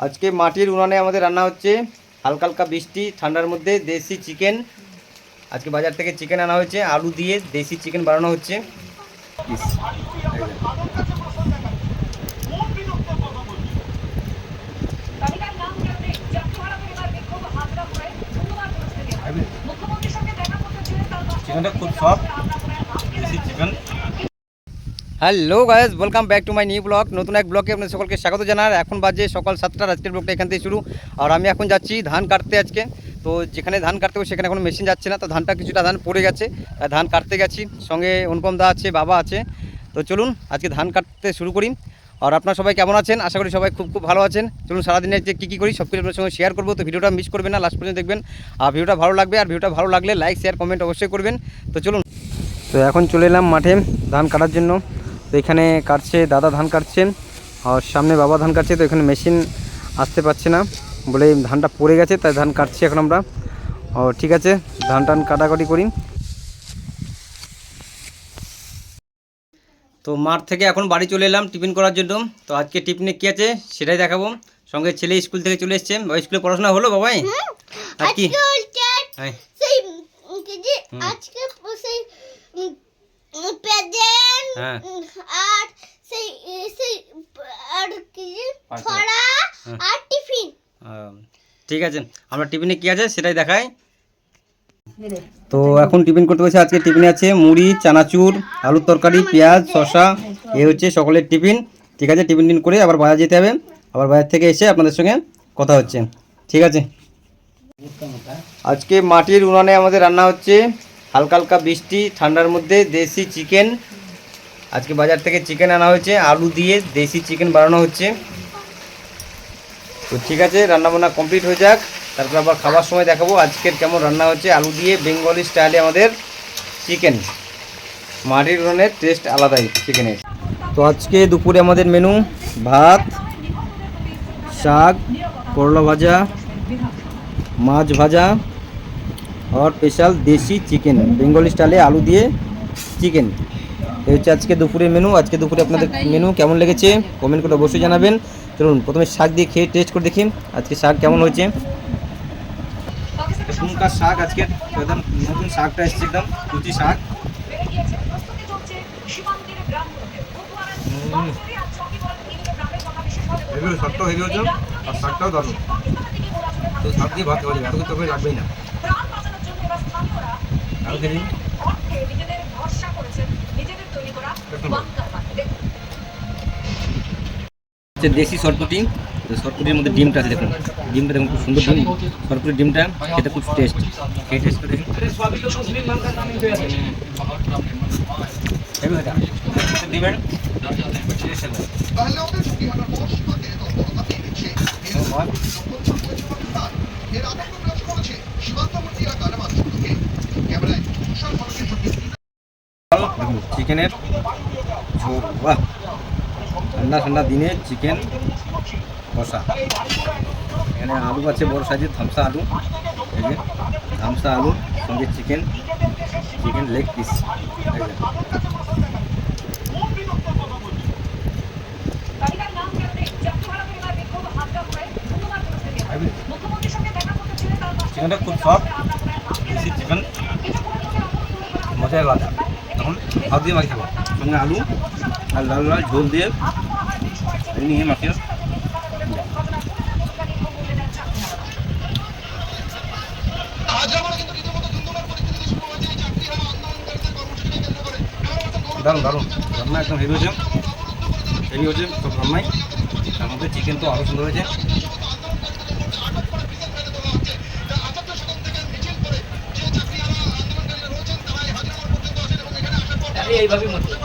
আজকে মাটির উনানে আমাদের রান্না হচ্ছে হালকা হালকা বৃষ্টি ঠান্ডার মধ্যে দেশি চিকেন আজকে বাজার থেকে চিকেন আনা হয়েছে আলু দিয়ে দেশি চিকেন বানানো হচ্ছে ইস, এই যে। Hello guys welcome back to my new blog নতুন এক ব্লগে আপনাদের সকলকে স্বাগত জানার এখন বাজে সকাল সাতটার আজকের ব্লগটা এখান থেকে শুরু। আর আমি এখন যাচ্ছি ধান কাটতে আজকে। তো যেখানে ধান কাটতে সেখানে এখন মেশিন যাচ্ছে না। তো ধানটা কিছুটা ধান পড়ে গেছে। ধান কাটতে গেছি। সঙ্গে অনুপম দা আছে, বাবা আছে। তো চলুন, আজকে ধান কাটতে শুরু করি। আর আপনারা সবাই কেমন আছেন? আশা করি সবাই খুব খুব ভালো আছেন। চলুন সারাদিনে যে কী কী করি, সব কিছু আপনার সঙ্গে শেয়ার করব। তো ভিডিওটা মিস করবেন না লাস্ট পর্যন্ত দেখবেন। আর ভিডিওটা ভালো লাগবে, আর ভিডিওটা ভালো লাগলে লাইক শেয়ার কমেন্ট অবশ্যই করবেন। তো চলুন। তো এখন চলে এলাম মাঠে ধান কাটার জন্য। তো এখানে কাটছে দাদা ধান কাটছেন আর সামনে বাবা ধান কাটছে তো এখানে মেশিন আসতে পারছে না। বলে ধানটা পড়ে গেছে তাই ধান কাটছি এখন আমরা। ও ঠিক আছে ধান টান কাটাকাটি করি। তো মাঠ থেকে এখন বাড়ি চলে এলাম টিফিন করার জন্য। তো আজকে টিফিনে কী আছে সেটাই দেখাবো। সঙ্গে ছেলে স্কুল থেকে চলে এসছে। বাবা স্কুলে পড়াশোনা হলো বাবাই? আর কি? আজকে হচ্ছে হ্যাঁ সেই উম কি যে হুম। আজকে সেই প্রেজেন্ট হ্যাঁ। আর সেই সেই আর কি? ছড়া হ্যাঁ। আর টিফিন। ঠিক আছে। আমরা টিফিনে কী আছে সেটাই দেখাই। তো এখন টিফিন করতে বসে আজকে টিফিনে আছে মুড়ি চানাচুর আলুর তরকারি পেঁয়াজ শসা এই হচ্ছে সকলের টিফিন। ঠিক আছে টিফিন টিফিন করে আবার বাজার যেতে হবে। আবার বাজার থেকে এসে আপনাদের সঙ্গে কথা হচ্ছে। ঠিক আছে? আজকে মাটির উনানে আমাদের রান্না হচ্ছে হালকা হালকা বৃষ্টি ঠান্ডার মধ্যে দেশি চিকেন আজকে বাজার থেকে চিকেন আনা হয়েছে, আলু দিয়ে দেশি চিকেন বানানো হচ্ছে। তো ঠিক আছে, রান্নাবান্না কমপ্লিট হয়ে যাক, তারপর আবার খাবার সময় দেখাবো আজকের কেমন রান্না হচ্ছে। আলু দিয়ে বেঙ্গলি স্টাইলে আমাদের চিকেন মাটির উনানের টেস্ট আলাদাই চিকেনের তো আজকে দুপুরে আমাদের মেনু ভাত, শাক, করলা ভাজা, মাছ ভাজা, আর স্পেশাল দেশি চিকেন বেঙ্গলি স্টাইলে আলু দিয়ে চিকেন এই হচ্ছে আজকে দুপুরের মেনু আজকে দুপুরে আপনাদের মেনু কেমন লেগেছে কমেন্ট করে অবশ্যই জানাবেন। চলুন প্রথমে শাক দিয়ে খেয়ে টেস্ট করে দেখি। আজকে শাক কেমন হয়েছে? এখনকার শাক আজকে একদম নতুন শাকটা এসছে একদম কুচি শাক। এগুলো শক্ত হয়ে গেছে আর শাকটাও দারুণ। তো শাক দিয়ে ভাত খাওয়া যাবে এত কিছু তরকারি লাগবেই না। প্রাণ বাঁচানোর হচ্ছে দেশি সরপুটি সরপুটির মধ্যে ডিমটা আছে দেখুন। ডিমটা দেখুন খুব সুন্দর ডিম। সরপুটির ডিমটা খেতে খুব টেস্ট খেয়ে টেস্ট করে? দেখুন। চিকেনের ঠান্ডা ঠান্ডা দিনে চিকেন কষা। এখানে আলু আছে, বড় সাইজের ধামসা আলু। এই যে ধামসা আলু সঙ্গে চিকেন চিকেন লেগ পিস। চিকেনটা খুব সফট চিকেন মজাই আলাদা। তখন ভাত দিয়ে মাখি খাব। সঙ্গে আলু আর লাল লাল ঝোল দিয়ে নিয়ে মাখিয়ে দারুণ দারুণ। রান্না একদম হেভি হয়েছে। হেভি হয়েছে, সব রান্নাই। তার মধ্যে চিকেন তো আরও সুন্দর হয়েছে। এইভাবে মতো